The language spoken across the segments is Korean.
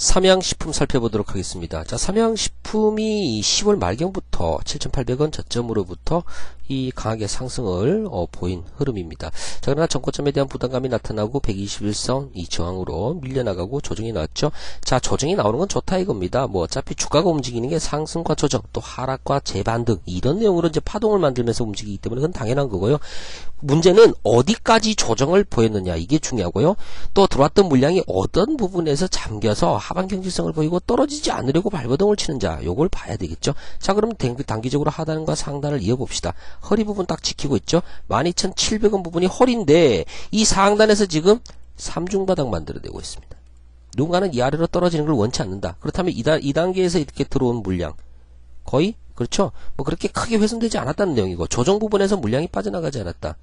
삼양식품 살펴보도록 하겠습니다. 자, 삼양식품이 10월 말경부터 7,800원 저점으로부터 이 강하게 상승을 어, 보인 흐름입니다. 자, 그러나 정고점에 대한 부담감이 나타나고 121선 이 저항으로 밀려나가고 조정이 나왔죠. 자, 조정이 나오는 건 좋다 이겁니다. 뭐 어차피 주가가 움직이는 게 상승과 조정, 또 하락과 재반등 이런 내용으로 이제 파동을 만들면서 움직이기 때문에 그건 당연한 거고요. 문제는 어디까지 조정을 보였느냐 이게 중요하고요. 또 들어왔던 물량이 어떤 부분에서 잠겨서 하반 경직성을 보이고 떨어지지 않으려고 발버둥을 치는 자 요걸 봐야 되겠죠. 자 그럼 단기적으로 하단과 상단을 이어봅시다. 허리 부분 딱 지키고 있죠. 12,700원 부분이 허리인데 이 상단에서 지금 3중 바닥 만들어내고 있습니다. 누군가는 이 아래로 떨어지는 걸 원치 않는다. 그렇다면 2단, 2단계에서 이렇게 들어온 물량 거의 그렇죠. 뭐 그렇게 크게 훼손되지 않았다는 내용이고 조정 부분에서 물량이 빠져나가지 않았다.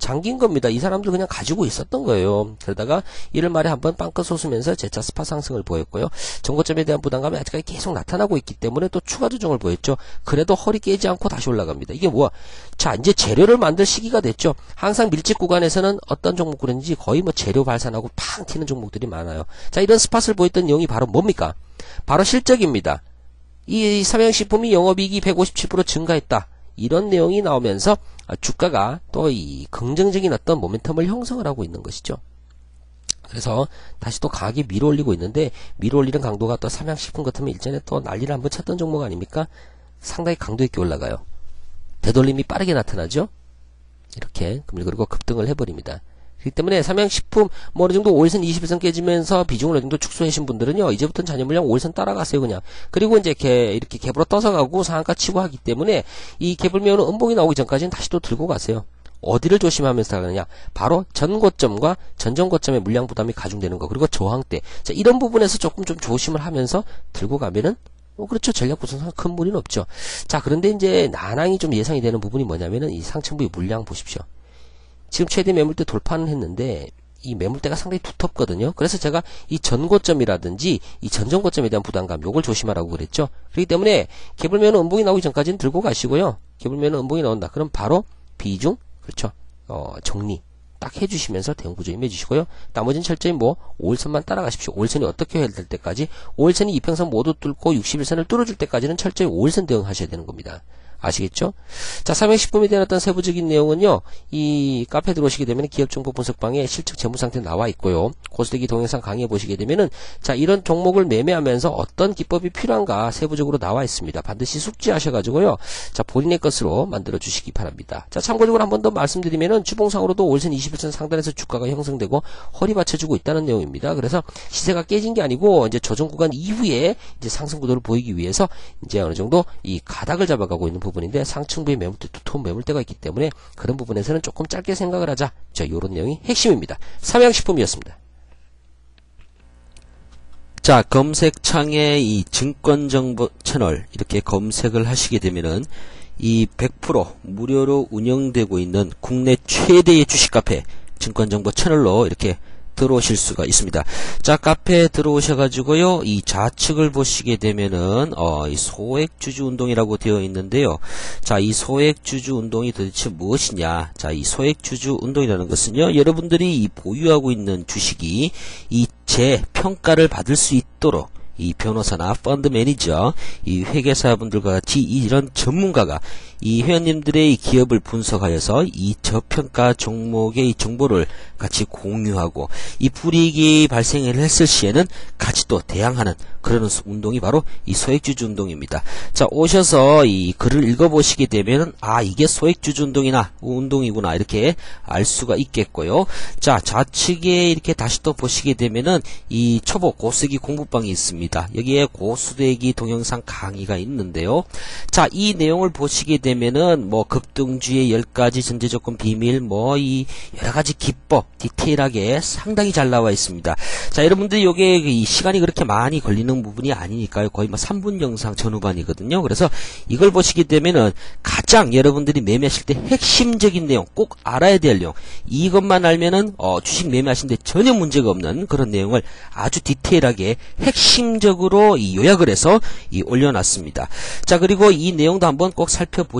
잠긴 겁니다. 이 사람들 그냥 가지고 있었던 거예요. 그러다가 이를 말에 한번 빵긋 솟으면서 재차 스파 상승을 보였고요. 정고점에 대한 부담감이 아직까지 계속 나타나고 있기 때문에 또 추가 조정을 보였죠. 그래도 허리 깨지 않고 다시 올라갑니다. 이게 뭐야? 자, 이제 재료를 만들 시기가 됐죠. 항상 밀집 구간에서는 어떤 종목군인지 거의 뭐 재료 발산하고 팡 튀는 종목들이 많아요. 자, 이런 스팟을 보였던 내용이 바로 뭡니까? 바로 실적입니다. 이 삼양식품이 영업이익이 157% 증가했다. 이런 내용이 나오면서 주가가 또 이 긍정적인 어떤 모멘텀을 형성을 하고 있는 것이죠. 그래서 다시 또 강하게 밀어올리고 있는데 밀어올리는 강도가 또 삼양식품 같으면 일전에 또 난리를 한번 쳤던 종목 아닙니까? 상당히 강도 있게 올라가요. 되돌림이 빠르게 나타나죠. 이렇게 그리고 급등을 해버립니다. 그렇기 때문에 삼양식품 뭐 어느 정도 5일선 21선 깨지면서 비중을 어느 정도 축소하신 분들은요 이제부터는 잔여 물량 5일선 따라가세요 그냥. 그리고 이제 개, 이렇게 갭으로 떠서 가고 상한가 치고 하기 때문에 이 메우는 음봉이 나오기 전까지는 다시 또 들고 가세요. 어디를 조심하면서 가느냐? 바로 전고점과 전전고점의 물량 부담이 가중되는 거 그리고 저항대 자 이런 부분에서 조금 좀 조심을 하면서 들고 가면은 뭐 그렇죠. 전략 구성상 큰 무리는 없죠. 자 그런데 이제 난항이 좀 예상이 되는 부분이 뭐냐면은 이 상층부의 물량 보십시오 지금 최대 매물대 돌파는 했는데 이 매물대가 상당히 두텁거든요. 그래서 제가 이 전고점이라든지 이 전전고점에 대한 부담감 요걸 조심하라고 그랬죠. 그렇기 때문에 개불면 음봉이 나오기 전까지는 들고 가시고요. 개불면 음봉이 나온다. 그럼 바로 비중 그렇죠. 어, 정리 딱 해주시면서 대응 구조 임해주시고요. 나머지는 철저히 뭐 5일선만 따라가십시오. 5일선이 어떻게 해야 될 때까지 5일선이 이평선 모두 뚫고 61선을 뚫어줄 때까지는 철저히 5일선 대응하셔야 되는 겁니다. 아시겠죠? 자, 삼양식품에 대한 어떤 세부적인 내용은요, 이 카페 들어오시게 되면 기업정보 분석방에 실적 재무상태 나와 있고요. 고스대기 동영상 강의해 보시게 되면은, 자, 이런 종목을 매매하면서 어떤 기법이 필요한가 세부적으로 나와 있습니다. 반드시 숙지하셔가지고요. 자, 본인의 것으로 만들어 주시기 바랍니다. 자, 참고적으로 한 번 더 말씀드리면은, 주봉상으로도 올선 21선 상단에서 주가가 형성되고, 허리 받쳐주고 있다는 내용입니다. 그래서 시세가 깨진 게 아니고, 이제 조정 구간 이후에 이제 상승 구도를 보이기 위해서, 이제 어느 정도 이 가닥을 잡아가고 있는 부분 부분인데 상층부의 매물대 두터운 매물대가 있기 때문에 그런 부분에서는 조금 짧게 생각을 하자. 자, 요런 내용이 핵심입니다. 삼양식품이었습니다. 자, 검색창에 이 증권정보 채널 이렇게 검색을 하시게 되면은 이 100% 무료로 운영되고 있는 국내 최대의 주식 카페 증권정보 채널로 이렇게 들어오실 수가 있습니다. 자, 카페에 들어오셔가지고요, 이 좌측을 보시게 되면은, 어, 이 소액주주 운동이라고 되어 있는데요. 자, 이 소액주주 운동이 도대체 무엇이냐. 자, 이 소액주주 운동이라는 것은요, 여러분들이 이 보유하고 있는 주식이 이 재평가를 받을 수 있도록 이 변호사나 펀드 매니저, 이 회계사분들과 같이 이런 전문가가 이 회원님들의 기업을 분석하여서 이 저평가 종목의 정보를 같이 공유하고 이 불이익이 발생을 했을 시에는 같이 또 대항하는 그런 운동이 바로 이 소액주주 운동입니다. 자 오셔서 이 글을 읽어보시게 되면 아 이게 소액주주 운동이나 운동이구나 이렇게 알 수가 있겠고요. 자 좌측에 이렇게 다시 또 보시게 되면은 이 초보 고수기 공부방이 있습니다. 여기에 고수대기 동영상 강의가 있는데요. 자 이 내용을 보시게 되면 되면은 뭐 급등주의 10가지 전제조건 비밀 뭐 이 여러가지 기법 디테일하게 상당히 잘 나와 있습니다. 자 여러분들 요게 이 시간이 그렇게 많이 걸리는 부분이 아니니까요. 거의 뭐 3분 영상 전후반이거든요. 그래서 이걸 보시게 되면은 가장 여러분들이 매매하실 때 핵심적인 내용 꼭 알아야 될 내용 이것만 알면은 어, 주식 매매하시는데 전혀 문제가 없는 그런 내용을 아주 디테일하게 핵심 특징적으로 이 요약을 해서 이 올려놨습니다. 자 그리고 이 내용도 한번 꼭 살펴보시고